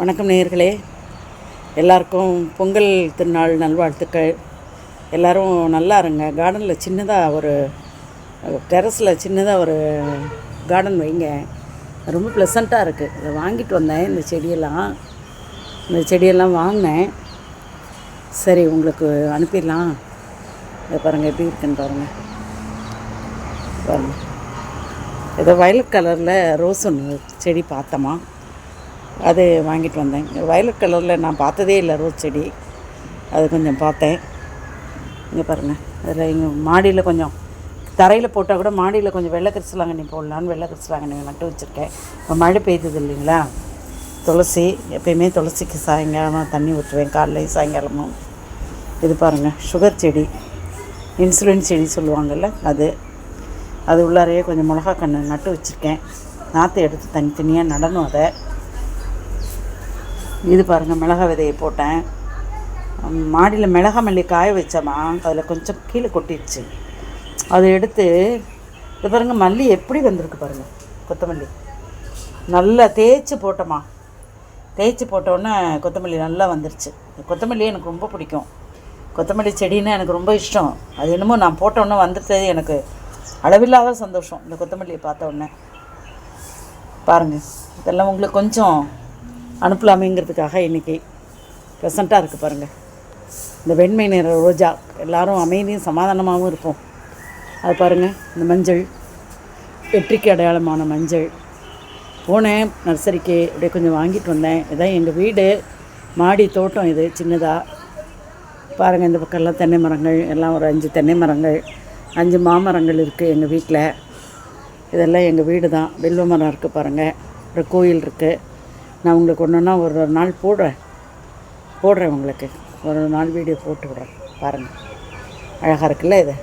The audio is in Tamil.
வணக்கம் நேயர்களே. எல்லாருக்கும் பொங்கல் திருநாள் நல்வாழ்த்துக்கள். எல்லாரும் நல்லா இருங்க. கார்டனில் சின்னதாக ஒரு டெரஸில் சின்னதாக ஒரு கார்டன் வைங்க. ரொம்ப ப்ளசண்ட்டாக இருக்குது இதை வாங்கிட்டு வந்தேன் இந்த செடியெல்லாம். இந்த செடியெல்லாம் வாங்கினேன். சரி உங்களுக்கு அனுப்பிடலாம். இதை பாருங்கள் எப்படி இருக்குன்னு பாருங்கள் பாருங்கள் ஏதோ வயலட் கலரில் ரோஸ் ஒன்று செடி பார்த்தோமா அது வாங்கிட்டு வந்தேன். வயலட் கலரில் நான் பார்த்ததே இல்லை ரோஸ் செடி. அது கொஞ்சம் பார்த்தேன். இங்கே பாருங்கள் அதில் இங்கே மாடியில் கொஞ்சம் தரையில் போட்டால் கூட மாடியில் கொஞ்சம் வெள்ளை கரிசலாங்கண்ணி போடலான்னு வெள்ளை கரிசலாங்கண்ணி நட்டு வச்சுருக்கேன். இப்போ மழை பெய்யுது இல்லைங்களா? துளசி எப்பயுமே துளசிக்கு சாயங்காலம் தண்ணி ஊற்றுவேன். காலைலையும் சாயங்காலமும் இது பாருங்கள் சுகர் செடி. இன்சுலின் செடி சொல்லுவாங்கள்ல அது. அது உள்ளாரையே கொஞ்சம் மிளகா கன்று நட்டு வச்சுருக்கேன். நாற்று எடுத்து தனித்தனியாக நடணும் அதை. இது பாருங்கள் மிளகா விதையை போட்டேன். மாடியில் மிளகா மல்லி காய வச்சோமா அதில் கொஞ்சம் கீழே கொட்டிடுச்சு. அதை எடுத்து இது பாருங்கள் மல்லி எப்படி வந்திருக்கு பாருங்கள் கொத்தமல்லி. நல்லா தேய்ச்சி போட்டோமா தேய்ச்சி போட்டோன்னே கொத்தமல்லி நல்லா வந்துருச்சு. கொத்தமல்லி எனக்கு ரொம்ப பிடிக்கும். கொத்தமல்லி செடின்னா எனக்கு ரொம்ப இஷ்டம். அது என்னமோ நான் போட்டோன்னே வந்துட்டது எனக்கு அளவில்லாத சந்தோஷம் இந்த கொத்தமல்லியை பார்த்த உடனே. பாருங்கள் இதெல்லாம் உங்களுக்கு கொஞ்சம் அனுப்பலாமேங்கிறதுக்காக இன்றைக்கி ப்ரெசண்ட்டாக இருக்குது பாருங்கள் இந்த வெண்மை நிற ரோஜா எல்லோரும் அமைதியும் சமாதானமாகவும் இருப்போம். அது பாருங்கள் இந்த மஞ்சள் வெற்றிக்கு அடையாளமான மஞ்சள். போனேன் நர்சரிக்கு அப்படியே கொஞ்சம் வாங்கிட்டு வந்தேன். இதான் எங்கள் வீடு மாடி தோட்டம் இது சின்னதாக பாருங்கள் இந்த பக்கம்லாம் தென்னை மரங்கள் எல்லாம் ஒரு அஞ்சு தென்னை மரங்கள் அஞ்சு மாமரங்கள் இருக்குது எங்கள் வீட்டில் இதெல்லாம் எங்கள் வீடு தான் வெல்வ மரம் இருக்குது பாருங்கள் ஒரு கோயில் இருக்குது நான் உங்களுக்கு ஒன்று ஒன்றா ஒரு ஒரு நாள் போடுறேன். போடுறேன் உங்களுக்கு. ஒரு நாள் வீடியோ போட்டு விடுறேன். பாருங்கள் அழகாக இருக்குல்ல இது?